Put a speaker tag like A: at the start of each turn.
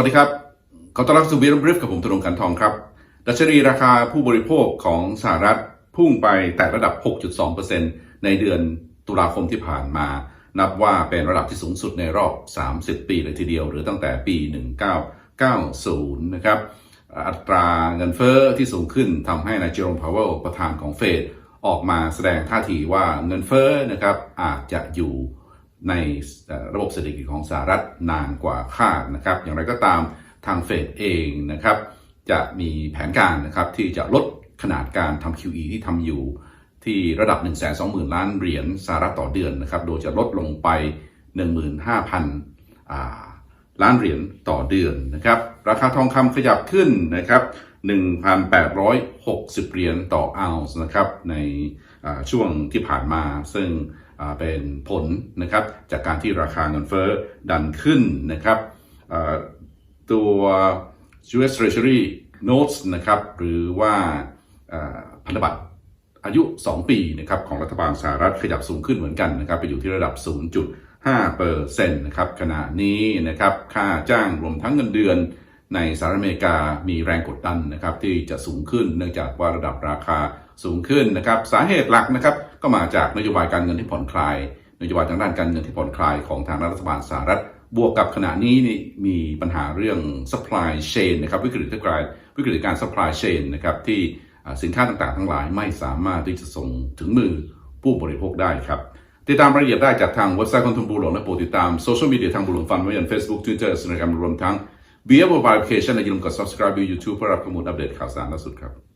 A: วัสดีครับ ขอต้อนรับสู่บีรบริฟกับผมตรงกันทองครับ ดัชนีราคาผู้บริโภคของสหรัฐพุ่งไปแตะระดับ 6.2%ในเดือนตุลาคมที่ผ่านมา นับว่าเป็นระดับที่สูงสุดในรอบ 30 ปีเลยทีเดียว หรือตั้งแต่ปี 1990 นะครับ อัตราเงินเฟอ้อที่สูงขึ้นทำให้นายเจอร์มพาวเวลประธานของเฟดออกมาแสดงท่าทีว่าเงินเฟ้อนะครับอาจจะอยู่ ในระบบเศรษฐกิจของสหรัฐนานกว่าคาดนะครับ อย่างไรก็ตามทางเฟดเองนะครับ จะมีแผนการนะครับที่จะลดขนาดการทำ QE ที่ทำอยู่ ที่ระดับ 1 2 0 0 0 0 ล้านเหรียญสหรัฐต่อเดือนนะครับ โดยจะลดลงไป 15,000อ่าล้านเหรียญต่อเดือนนะครับ ราคาทองคำขยับขึ้นนะครับ 1,860 เหรียญต่อออนซ์นะครับ ในช่วงที่ผ่านมาซึ่ง เป็นผลนะครับจากการที่ราคาเงินเฟ้อดันขึ้นนะครับตัว US Treasury Notes นะครับหรือว่าอ่าพันธบัตรอายุ 2 ปีนะครับของรัฐบาลสหรัฐขยับสูงขึ้นเหมือนกันนะครับไปอยู่ที่ระดับ 0.5เปอร์เซ็นต์นะครับขณะนี้นะครับค่าจ้างรวมทั้งเงินเดือนในสหรัฐอเมริกามีแรงกดดันนะครับที่จะสูงขึ้นเนื่องจากว่าระดับราคา สูงขึ้นนะครับสาเหตุหลักนะครับก็มาจากนโยบายการเงินที่ผ่อนคลายนโยบายทางด้านการเงินที่ผ่อนคลายของทางรัฐบาลสหรัฐ บวกกับขณะนี้นี่มีปัญหาเรื่อง supply chain นะครับวิกฤตการวิกฤตการ supply chain นะครับที่สินค้าต่างๆ ทั้งหลายไม่สามารถที่จะส่งถึงมือผู้บริโภคได้ครับติดตามรายละเอียดได้จากทางเว็บไซต์ของทุนบูหลงและโปรดติดตามโซเชียลมีเดียทางบูหลงฟันไว้ย่าง Facebook Twitter Instagram รวมทั้ง b บีเอ Mobile Application และอย่าลืมกด subscribe ดู YouTube เพื่อรับข้อมูลอัปเดตข่าวสารล่าสุดครับ